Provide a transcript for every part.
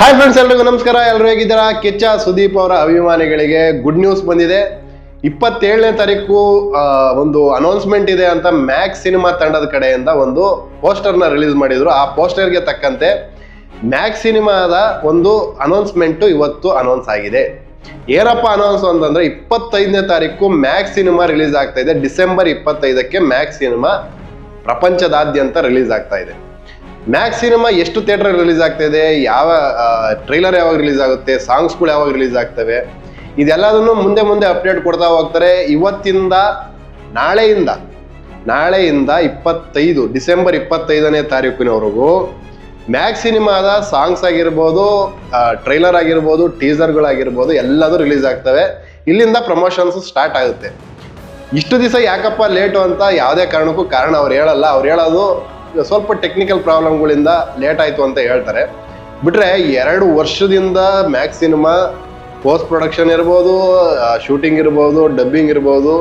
Hi friends ಎಲ್ರಿಗೂ ನಮಸ್ಕಾರ. ಎಲ್ಲರೂ ಹೇಗಿದ್ದೀರಾ? ಕೆಚ್ಚ ಸುದೀಪ್ ಅವರ ಅಭಿಮಾನಿಗಳಿಗೆ ಗುಡ್ ನ್ಯೂಸ್ ಬಂದಿದೆ. ಇಪ್ಪತ್ತೇಳನೇ ತಾರೀಕು ಒಂದು ಅನೌನ್ಸ್ಮೆಂಟ್ ಇದೆ ಅಂತ ಮ್ಯಾಕ್ಸ್ ಸಿನಿಮಾ ತಂಡದ ಕಡೆಯಿಂದ ಒಂದು ಪೋಸ್ಟರ್ನ ರಿಲೀಸ್ ಮಾಡಿದ್ರು. ಆ ಪೋಸ್ಟರ್ಗೆ ತಕ್ಕಂತೆ ಮ್ಯಾಕ್ಸ್ ಸಿನಿಮಾದ ಒಂದು ಅನೌನ್ಸ್ಮೆಂಟು ಇವತ್ತು ಅನೌನ್ಸ್ ಆಗಿದೆ. ಏನಪ್ಪ ಅನೌನ್ಸ್ ಅಂತಂದ್ರೆ ಇಪ್ಪತ್ತೈದನೇ ತಾರೀಕು ಮ್ಯಾಕ್ಸ್ ಸಿನಿಮಾ ರಿಲೀಸ್ ಆಗ್ತಾ ಇದೆ. ಡಿಸೆಂಬರ್ ಇಪ್ಪತ್ತೈದಕ್ಕೆ ಮ್ಯಾಕ್ಸ್ ಸಿನಿಮಾ ಪ್ರಪಂಚದಾದ್ಯಂತ ರಿಲೀಸ್ ಆಗ್ತಾ ಇದೆ. ಮ್ಯಾಕ್ಸ್ ಸಿನಿಮಾ ಎಷ್ಟು ಥಿಯೇಟರ್ ರಿಲೀಸ್ ಆಗ್ತಾ ಇದೆ ಯಾವ ಟ್ರೈಲರ್ ಯಾವಾಗ ರಿಲೀಸ್ ಆಗುತ್ತೆ ಸಾಂಗ್ಸ್ಗಳು ಯಾವಾಗ ರಿಲೀಸ್ ಆಗ್ತವೆ, ಇದೆಲ್ಲದನ್ನು ಮುಂದೆ ಮುಂದೆ ಅಪ್ಡೇಟ್ ಕೊಡ್ತಾ ಹೋಗ್ತಾರೆ. ಇವತ್ತಿಂದ, ನಾಳೆಯಿಂದ ನಾಳೆಯಿಂದ ಇಪ್ಪತ್ತೈದು, ಡಿಸೆಂಬರ್ ಇಪ್ಪತ್ತೈದನೇ ತಾರೀಕಿನವರೆಗೂ ಮ್ಯಾಕ್ಸ್ ಸಿನಿಮಾದ ಸಾಂಗ್ಸ್ ಆಗಿರ್ಬೋದು ಟ್ರೈಲರ್ ಆಗಿರ್ಬೋದು ಟೀಸರ್ಗಳಾಗಿರ್ಬೋದು ಎಲ್ಲದೂ ರಿಲೀಸ್ ಆಗ್ತವೆ. ಇಲ್ಲಿಂದ ಪ್ರಮೋಷನ್ಸ್ ಸ್ಟಾರ್ಟ್ ಆಗುತ್ತೆ. ಇಷ್ಟು ದಿವಸ ಯಾಕಪ್ಪ ಲೇಟು ಅಂತ ಯಾವುದೇ ಕಾರಣಕ್ಕೂ ಕಾರಣ ಅವ್ರು ಹೇಳಲ್ಲ. ಅವ್ರು ಹೇಳೋದು ಸ್ವಲ್ಪ ಟೆಕ್ನಿಕಲ್ ಪ್ರಾಬ್ಲಮ್ಗಳಿಂದ ಲೇಟ್ ಆಯಿತು ಅಂತ ಹೇಳ್ತಾರೆ. ಬಿಟ್ರೆ ಎರಡು ವರ್ಷದಿಂದ ಮ್ಯಾಕ್ಸ್ ಸಿನಿಮಾ ಪೋಸ್ಟ್ ಪ್ರೊಡಕ್ಷನ್ ಇರ್ಬೋದು ಶೂಟಿಂಗ್ ಇರ್ಬೋದು ಡಬ್ಬಿಂಗ್ ಇರ್ಬೋದು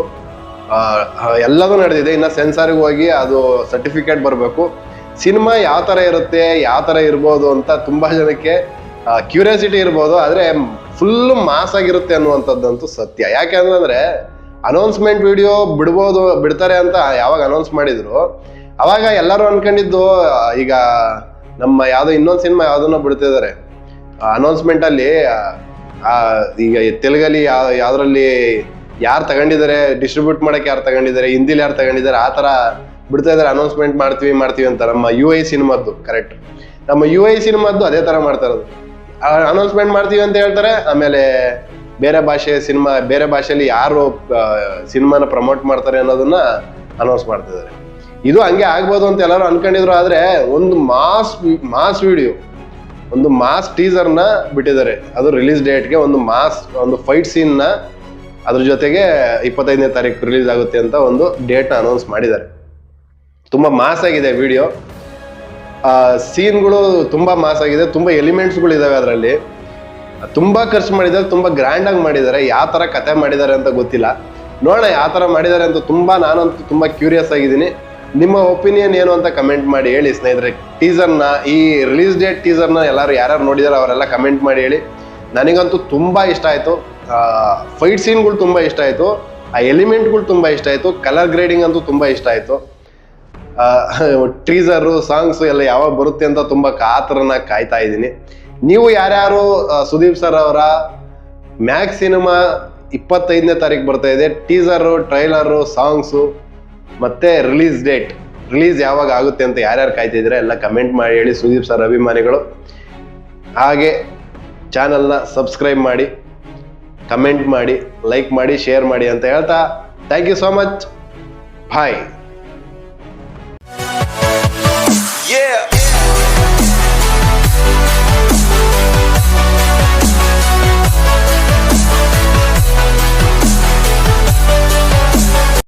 ಎಲ್ಲದೂ ನಡೆದಿದೆ. ಇನ್ನು ಸೆನ್ಸಾರಿಗೆ ಹೋಗಿ ಅದು ಸರ್ಟಿಫಿಕೇಟ್ ಬರಬೇಕು. ಸಿನಿಮಾ ಯಾವ ಥರ ಇರುತ್ತೆ, ಯಾವ ಥರ ಇರ್ಬೋದು ಅಂತ ತುಂಬ ಜನಕ್ಕೆ ಕ್ಯೂರಿಯಾಸಿಟಿ ಇರ್ಬೋದು. ಆದರೆ ಫುಲ್ಲು ಮಾಸ್ ಆಗಿರುತ್ತೆ ಅನ್ನುವಂಥದ್ದಂತೂ ಸತ್ಯ. ಯಾಕೆ ಅಂತಂದರೆ ಅನೌನ್ಸ್ಮೆಂಟ್ ವಿಡಿಯೋ ಬಿಡ್ಬೋದು, ಬಿಡ್ತಾರೆ ಅಂತ ಯಾವಾಗ ಅನೌನ್ಸ್ ಮಾಡಿದ್ರು ಅವಾಗ ಎಲ್ಲರೂ ಅನ್ಕೊಂಡಿದ್ದು ಈಗ ನಮ್ಮ ಯಾವುದೋ ಇನ್ನೊಂದು ಸಿನಿಮಾ ಯಾವುದನ್ನ ಬಿಡ್ತಿದ್ದಾರೆ ಅನೌನ್ಸ್ಮೆಂಟ್ ಅಲ್ಲಿ ಈಗ ತೆಲುಗಲ್ಲಿ ಯಾವ ಯಾವ್ದ್ರಲ್ಲಿ ಯಾರು ತಗೊಂಡಿದ್ದಾರೆ ಡಿಸ್ಟ್ರಿಬ್ಯೂಟ್ ಮಾಡಕ್ಕೆ ಯಾರು ತಗೊಂಡಿದ್ದಾರೆ ಹಿಂದಿಲಿ ಯಾರು ತಗೊಂಡಿದ್ದಾರೆ ಆ ಥರ ಬಿಡ್ತಾ ಇದ್ದಾರೆ ಅನೌನ್ಸ್ಮೆಂಟ್ ಮಾಡ್ತೀವಿ ಮಾಡ್ತೀವಿ ಅಂತ ನಮ್ಮ ಯು ಐ ಸಿನಿಮಾದ್ದು ಕರೆಕ್ಟ್ ನಮ್ಮ ಯು ಐ ಸಿನಿಮಾದ್ದು ಅದೇ ಥರ ಮಾಡ್ತಾ ಇರೋದು. ಅನೌನ್ಸ್ಮೆಂಟ್ ಮಾಡ್ತೀವಿ ಅಂತ ಹೇಳ್ತಾರೆ, ಆಮೇಲೆ ಬೇರೆ ಭಾಷೆ ಸಿನಿಮಾ, ಬೇರೆ ಭಾಷೆಯಲ್ಲಿ ಯಾರು ಸಿನಿಮಾನ ಪ್ರಮೋಟ್ ಮಾಡ್ತಾರೆ ಅನ್ನೋದನ್ನ ಅನೌನ್ಸ್ ಮಾಡ್ತಿದ್ದಾರೆ ಇದು ಹಂಗೆ ಆಗ್ಬೋದು ಅಂತ ಎಲ್ಲರೂ ಅನ್ಕೊಂಡಿದ್ರು, ಆದ್ರೆ ಒಂದು ಮಾಸ್ ಮಾಸ್ ವಿಡಿಯೋ, ಒಂದು ಮಾಸ್ ಟೀಸರ್ನ ಬಿಟ್ಟಿದ್ದಾರೆ. ಅದು ರಿಲೀಸ್ ಡೇಟ್ಗೆ ಒಂದು ಮಾಸ್, ಒಂದು ಫೈಟ್ ಸೀನ್ನ ಅದ್ರ ಜೊತೆಗೆ ಇಪ್ಪತ್ತೈದನೇ ತಾರೀಕು ರಿಲೀಸ್ ಆಗುತ್ತೆ ಅಂತ ಒಂದು ಡೇಟ್ನ ಅನೌನ್ಸ್ ಮಾಡಿದ್ದಾರೆ. ತುಂಬಾ ಮಾಸ್ ಆಗಿದೆ ವಿಡಿಯೋ. ಸೀನ್ಗಳು ತುಂಬಾ ಮಾಸ್ ಆಗಿದೆ, ತುಂಬಾ ಎಲಿಮೆಂಟ್ಸ್ಗಳು ಇದಾವೆ ಅದರಲ್ಲಿ. ತುಂಬಾ ಖರ್ಚು ಮಾಡಿದ್ದಾರೆ, ತುಂಬಾ ಗ್ರ್ಯಾಂಡ್ ಆಗಿ ಮಾಡಿದ್ದಾರೆ. ಯಾವ ತರ ಕತೆ ಮಾಡಿದ್ದಾರೆ ಅಂತ ಗೊತ್ತಿಲ್ಲ. ನೋಡೋಣ ಯಾವ ತರ ಮಾಡಿದ್ದಾರೆ ಅಂತ ತುಂಬಾ ನಾನಂತೂ ತುಂಬಾ ಕ್ಯೂರಿಯಸ್ ಆಗಿದ್ದೀನಿ. ನಿಮ್ಮ ಒಪಿನಿಯನ್ ಏನು ಅಂತ ಕಮೆಂಟ್ ಮಾಡಿ ಹೇಳಿ, ಸ್ನೇಹಿತರೆ. ಟೀಸರ್ನ ಈ ರಿಲೀಸ್ ಡೇಟ್ ಟೀಸರ್ನ ಎಲ್ಲರೂ ಯಾರ್ಯಾರು ನೋಡಿದಾರೆ ಅವರೆಲ್ಲ ಕಮೆಂಟ್ ಮಾಡಿ ಹೇಳಿ. ನನಗಂತೂ ತುಂಬ ಇಷ್ಟ ಆಯಿತು. ಫೈಟ್ ಸೀನ್ಗಳು ತುಂಬ ಇಷ್ಟ ಆಯಿತು. ಆ ಎಲಿಮೆಂಟ್ಗಳು ತುಂಬ ಇಷ್ಟ ಆಯಿತು. ಕಲರ್ ಗ್ರೇಡಿಂಗ್ ಅಂತೂ ತುಂಬ ಇಷ್ಟ ಆಯಿತು. ಟ್ರೀಸರು ಸಾಂಗ್ಸು ಎಲ್ಲ ಯಾವಾಗ ಬರುತ್ತೆ ಅಂತ ತುಂಬ ಕಾತರನ ಕಾಯ್ತಾ ಇದ್ದೀನಿ. ನೀವು ಯಾರ್ಯಾರು ಸುದೀಪ್ ಸರ್ ಅವರ ಮ್ಯಾಕ್ ಸಿನಿಮಾ ಇಪ್ಪತ್ತೈದನೇ ತಾರೀಕು ಬರ್ತಾ ಇದೆ. ಟೀಸರು ಟ್ರೈಲರು ಸಾಂಗ್ಸು ಮತ್ತೆ ರಿಲೀಸ್ ಡೇಟ್ ರಿಲೀಸ್ ಯಾವಾಗ ಆಗುತ್ತೆ ಅಂತ ಯಾರ್ಯಾರು ಕಾಯ್ತಿದ್ರೆ ಎಲ್ಲ ಕಮೆಂಟ್ ಮಾಡಿ ಹೇಳಿ. ಸುದೀಪ್ ಸರ್ ಅಭಿಮಾನಿಗಳು. ಹಾಗೆ ಚಾನಲ್ನ ಸಬ್ಸ್ಕ್ರೈಬ್ ಮಾಡಿ ಕಮೆಂಟ್ ಮಾಡಿ ಲೈಕ್ ಮಾಡಿ ಶೇರ್ ಮಾಡಿ ಅಂತ ಹೇಳ್ತಾ thank you so much bye